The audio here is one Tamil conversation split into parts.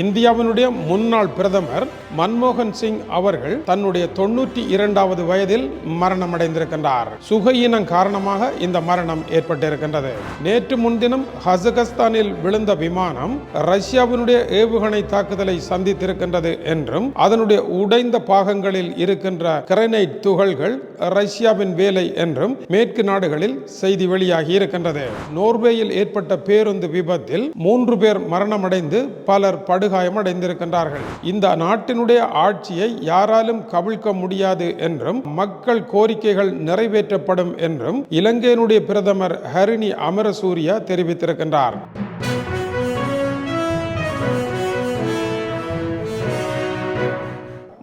இந்தியாவினுடைய முன்னாள் பிரதமர் மன்மோகன் சிங் அவர்கள் தன்னுடைய தொன்னூற்றி இரண்டாவது வயதில் மரணமடைந்திருக்கின்றார். சுகையினம் காரணமாக இந்த மரணம் ஏற்பட்டிருக்கின்றது. நேற்று முன்தினம் ஹசகஸ்தானில் விழுந்த விமானம் ரஷ்யாவினுடைய ஏவுகணை தாக்குதலை சந்தித்திருக்கின்றது என்றும் அதனுடைய உடைந்த பாகங்களில் இருக்கின்ற கிரனைட் துகள்கள் ரஷ்யாவின் வேலை என்றும் மேற்கு நாடுகளில் செய்தி வெளியாகி இருக்கின்றது. நோர்வேயில் ஏற்பட்ட பேருந்து விபத்தில் மூன்று பேர் மரணமடைந்து பலர் படுகாயமடைந்திருக்கின்றார்கள். இந்த நாட்டினுடைய ஆட்சியை யாராலும் கவிழ்க்க முடியாது என்றும் மக்கள் கோரிக்கைகள் நிறைவேற்றப்படும் என்றும் இலங்கையினுடைய பிரதமர் ஹரிணி அமரசூரியா தெரிவித்திருக்கின்றார்.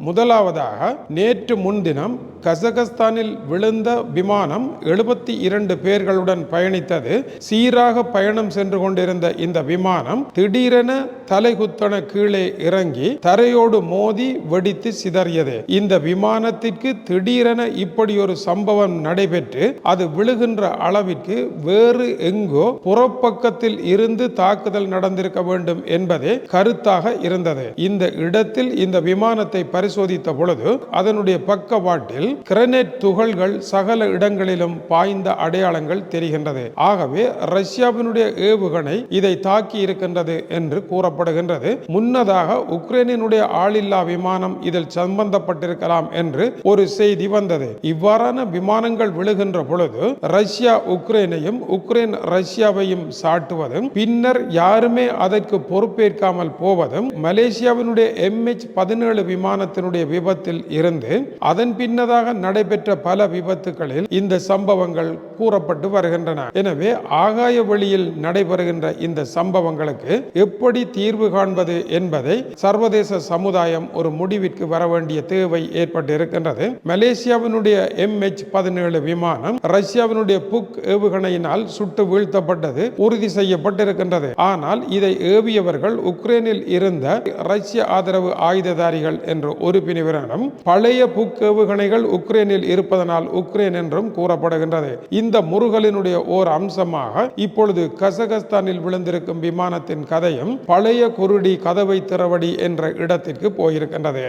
முதலாவதாக நேற்று முன்தினம் கசகஸ்தானில் விழுந்த விமானம் எழுபத்தி இரண்டு பேர்களுடன் பயணித்தது. சீராக பயணம் சென்று கொண்டிருந்த இந்த விமானம் திடீரென தலைகுத்தன கீழே இறங்கி தரையோடு மோதி வெடித்து சிதறியது. இந்த விமானத்திற்கு திடீரென இப்படி ஒரு சம்பவம் நடைபெற்று அது விழுகின்ற அளவிற்கு வேறு எங்கோ புறப்பக்கத்தில் இருந்து தாக்குதல் நடந்திருக்க வேண்டும் என்பதே கருத்தாக இருந்தது. இந்த இடத்தில் இந்த விமானத்தை பரிசோதித்த பொழுது அதனுடைய பக்கவாட்டில் கிரனேட் துகள்கள் சகல இடங்களிலும் பாய்ந்த அடையாளங்கள் தெரிகின்றது. ஆகவே ரஷ்யாவினுடைய ஏவுகணை இதை தாக்கி இருக்கின்றது என்று கூறப்படுகின்றது. முன்னதாக உக்ரைனினுடைய ஆளில்லா விமானம் இதில் சம்பந்தப்பட்டிருக்கலாம் என்று ஒரு செய்தி வந்தது. இவ்வாறான விமானங்கள் விழுகின்ற பொழுது ரஷ்யா உக்ரைனையும் உக்ரைன் ரஷ்யாவையும் சாட்டுவதும் பின்னர் யாருமே அதற்கு பொறுப்பேற்காமல் போவதும் மலேசியாவினுடைய எம்ஹெச் பதினேழு விமானத்தினுடைய விபத்தில் இருந்து அதன் பின்னதாக நடைபெற்ற பல விபத்துகளில் இந்த சம்பவங்கள் கூறப்பட்டு வருகின்றன. எனவே ஆகாய வழியில் நடைபெறுகின்ற இந்த சம்பவங்களுக்கு எப்படி தீர்வு காண்பது என்பதை சர்வதேச சமுதாயம் ஒரு முடிவிற்கு வர வேண்டிய தேவை ஏற்பட்டு இருக்கின்றது மலேசியாவினுடைய எச் பதினேழு விமானம் ரஷ்யாவினுடைய புக் ஏவுகணையினால் சுட்டு வீழ்த்தப்பட்டது உறுதி செய்யப்பட்டிருக்கின்றது. ஆனால் இதை ஏவியவர்கள் உக்ரைனில் இருந்த ரஷ்ய ஆதரவு ஆயுததாரிகள் என்று ஒரு பிரிவினரும் பழைய புக்கவுகணைகள் உக்ரைனில் இருப்பதனால் உக்ரைன் என்றும் கூறப்படுகின்றது. இந்த முருகலினுடைய ஓர் அம்சமாக இப்பொழுது கசகஸ்தானில் விழுந்திருக்கும் விமானத்தின் கதையும் பழைய குருடி கதவை திறவடி என்ற இடத்திற்கு போயிருக்கின்றது.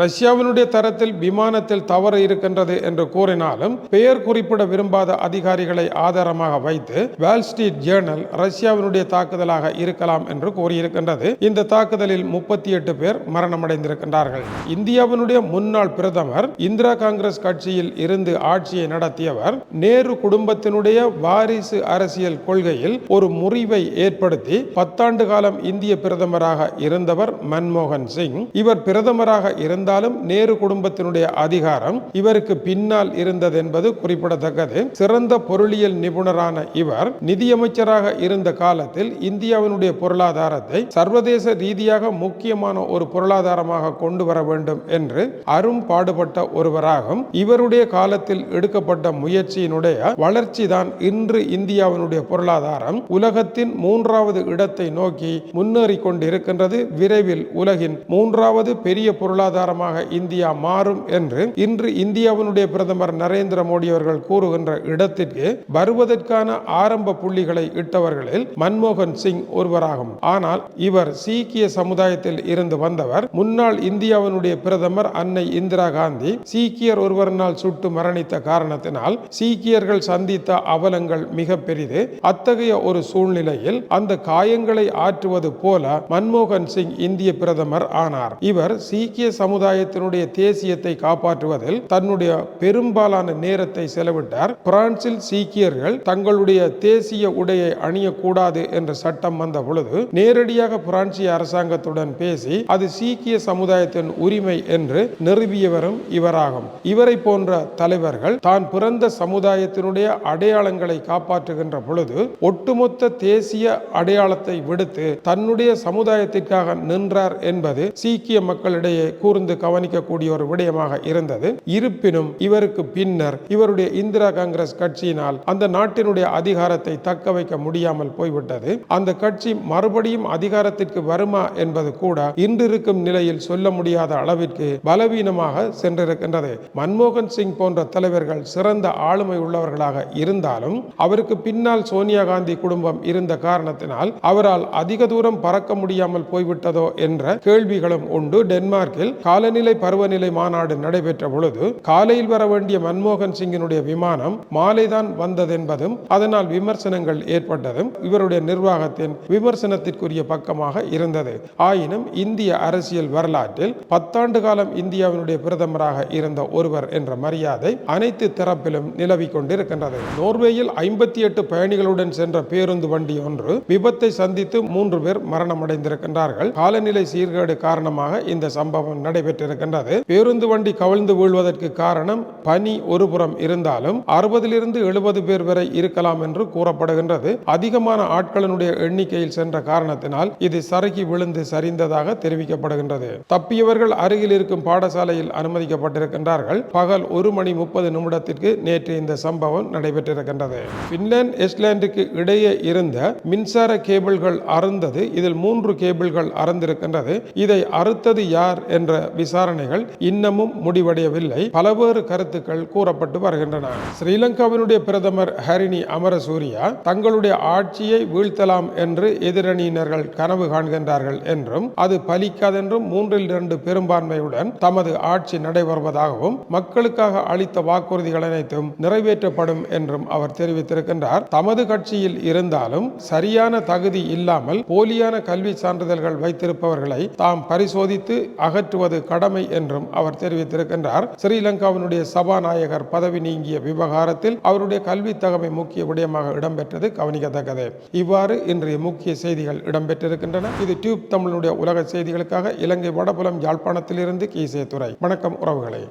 ரஷ்யாவினுடைய தரத்தில் விமானத்தில் தவறு இருக்கின்றது என்று கூறினாலும் பெயர் குறிப்பிட விரும்பாத அதிகாரிகளை ஆதாரமாக வைத்து வால் ஸ்ட்ரீட் ஜேர்னல் ரஷ்யாவினுடைய தாக்குதலாக இருக்கலாம் என்று கூறியிருக்கின்றது. இந்த தாக்குதலில் முப்பத்தி எட்டு பேர் மரணமடைந்திருக்கின்றார்கள். இந்த இந்தியாவினுடைய முன்னாள் பிரதமர் இந்திரா காங்கிரஸ் கட்சியில் இருந்து ஆட்சியை நடத்தியவர் நேரு குடும்பத்தினுடைய வாரிசு அரசியல் கொள்கையில் ஒரு முறிவை ஏற்படுத்தி பத்தாண்டு காலம் இந்திய பிரதமராக இருந்தவர் மன்மோகன் சிங். இவர் பிரதமராக இருந்தாலும் நேரு குடும்பத்தினுடைய அதிகாரம் இவருக்கு பின்னால் இருந்தது என்பது குறிப்பிடத்தக்கது. சிறந்த பொருளியல் நிபுணரான இவர் நிதியமைச்சராக இருந்த காலத்தில் இந்தியாவினுடைய பொருளாதாரத்தை சர்வதேச ரீதியாக முக்கியமான ஒரு பொருளாதாரமாக கொண்டு வர வேண்டும் வேண்டும் என்று அரும் பாடுபட்ட ஒருவராகும் இவருடைய காலத்தில் எடுக்கப்பட்ட முயற்சியினுடைய வளர்ச்சி தான் இன்று இந்தியாவினுடைய பொருளாதாரம். உலகத்தின் மூன்றாவது இடத்தை நோக்கி முன்னேறி கொண்டிருக்கின்றது விரைவில் உலகின் மூன்றாவது பெரிய பொருளாதாரமாக இந்தியா மாறும் என்று இன்று இந்தியாவினுடைய பிரதமர் நரேந்திர மோடி அவர்கள் கூறுகின்ற இடத்திற்கு வருவதற்கான ஆரம்ப புள்ளிகளை இட்டவர்களில் மன்மோகன் சிங் ஒருவராகும். ஆனால் இவர் சீக்கிய சமுதாயத்தில் இருந்து வந்தவர். முன்னாள் இந்தியாவினுடைய பிரதமர் அன்னை இந்திரா காந்தி சீக்கியர் ஒருவரினால் சுட்டு மரணித்த காரணத்தினால் சீக்கியர்கள் சந்தித்த அவலங்கள் மிக பெரிது. அத்தகைய ஒரு சூழ்நிலையில் அந்த காயங்களை ஆற்றுவது போல மன்மோகன் சிங் இந்திய பிரதமர் ஆனார். இவர் சீக்கிய சமுதாயத்தினுடைய தேசியத்தை காப்பாற்றுவதில் தன்னுடைய பெரும்பாலான நேரத்தை செலவிட்டார். பிரான்சில் சீக்கியர்கள் தங்களுடைய தேசிய உடையை அணியக்கூடாது என்ற சட்டம் வந்த பொழுது நேரடியாக பிரான்சிய அரசாங்கத்துடன் பேசி அது சீக்கிய சமுதாயத்தின் உரிமை என்று நிறுவியவரும் இவராகும். இவரை போன்ற தலைவர்கள் தான் பிறந்த சமுதாயத்தினுடைய அடையாளங்களை காப்பாற்றுகின்ற பொழுது ஒட்டுமொத்த தேசிய அடையாளத்தை விடுத்து தன்னுடைய சமுதாயத்திற்காக நின்றார் என்பது சீக்கிய மக்களிடையே கூர்ந்து கவனிக்கக்கூடிய ஒரு விடயமாக இருந்தது. இருப்பினும் இவருக்கு பின்னர் இவருடைய இந்திரா காங்கிரஸ் கட்சியினால் அந்த நாட்டினுடைய அதிகாரத்தை தக்க வைக்க முடியாமல் போய்விட்டது. அந்த கட்சி மறுபடியும் அதிகாரத்திற்கு வருமா என்பது கூட இன்றிருக்கும் நிலையில் சொல்ல முடியாத அளவில் அளவிற்கு பலவீனமாக சென்றிருக்கின்றது. மன்மோகன் சிங் போன்ற தலைவர்கள் சிறந்த ஆளுமை உள்ளவர்களாக இருந்தாலும் அவருக்கு பின்னால் சோனியா காந்தி குடும்பம் இருந்த காரணத்தினால் அவரால் அதிக தூரம் பறக்க முடியாமல் போய்விட்டதோ என்ற கேள்விகளும் உண்டு. டென்மார்க்கில் காலநிலை பருவநிலை மாநாடு நடைபெற்ற பொழுது காலையில் வர வேண்டிய மன்மோகன் சிங்கினுடைய விமானம் மாலைதான் வந்ததென்பதும் அதனால் விமர்சனங்கள் ஏற்பட்டதும் இவருடைய நிர்வாகத்தின் விமர்சனத்திற்குரிய பக்கமாக இருந்தது. ஆயினும் இந்திய அரசியல் வரலாற்றில் பத்தாண்டு காலம் இந்தியாவினுடைய பிரதமராக இருந்த ஒருவர் என்ற மரியாதை அனைத்து தரப்பிலும் நிலவிக் கொண்டிருக்கின்றது. நோர்வேயில் ஐம்பத்தி எட்டு பயணிகளுடன் சென்ற பேருந்து வண்டி ஒன்று விபத்தை சந்தித்து மூன்று பேர் மரணமடைந்திருக்கின்றார்கள். காலநிலை சீர்கேடு காரணமாக இந்த சம்பவம் நடைபெற்றிருக்கின்றது. பேருந்து வண்டி கவிழ்ந்து வீழ்வதற்கு காரணம் பனி ஒருபுறம் இருந்தாலும் அறுபதிலிருந்து எழுபது பேர் வரை இருக்கலாம் என்று கூறப்படுகின்றது. அதிகமான ஆட்களினுடைய எண்ணிக்கையில் சென்ற காரணத்தினால் இது சறுக்கி விழுந்து சரிந்ததாக தெரிவிக்கப்படுகின்றது. தப்பியவர்கள் அருகில் இருக்கும் பாடசாலையில் அனுமதிக்கப்பட்டிருக்கின்றார்கள். பகல் ஒரு மணி முப்பது நிமிடத்திற்கு நேற்று இந்த சம்பவம் நடைபெற்றிருக்கின்றது. பின்லாந்து எஸ்லாந்துக்கு இடையே இருந்த மின்சார கேபிள்கள் அறுந்தது. இதில் மூன்று கேபிள்கள் அறந்திருக்கின்றது. இதை அறுத்தது யார் என்ற விசாரணைகள் இன்னமும் முடிவடையவில்லை. பலவேறு கருத்துக்கள் கூறப்பட்டு வருகின்றன. ஸ்ரீலங்காவினுடைய பிரதமர் ஹரிணி அமரசூரியா தங்களுடைய ஆட்சியை வீழ்த்தலாம் என்று எதிரணியினர்கள் கனவு காண்கின்றார்கள் என்றும் அது பலிக்காதென்றும் மூன்றில் இரண்டு மனப்பான்மையுடன் தமது ஆட்சி நடைபெறுவதாகவும் மக்களுக்காக அளித்த வாக்குறுதிகள் அனைத்தும் நிறைவேற்றப்படும் என்றும் அவர் தெரிவித்திருக்கின்றார். தமது கட்சியில் இருந்தாலும் சரியான தகுதி இல்லாமல் போலியான கல்வி சான்றிதழ்கள் வைத்திருப்பவர்களை தாம் பரிசோதித்து அகற்றுவது கடமை என்றும் அவர் தெரிவித்திருக்கின்றார். ஸ்ரீலங்காவினுடைய சபாநாயகர் பதவி நீங்கிய விவகாரத்தில் அவருடைய கல்வி தகமை முக்கிய விடயமாக இடம்பெற்றது கவனிக்கத்தக்கது. இவ்வாறு இன்றைய முக்கிய செய்திகள் இடம்பெற்றிருக்கின்றன. இது டியூப் தமிழனுடைய உலக செய்திகளுக்காக இலங்கை வடபுலம் யாழ்ப்பாணத்தில் யாழ்ப்பாணத்திலிருந்து கீசே துறை வணக்கம் உறவுகளே.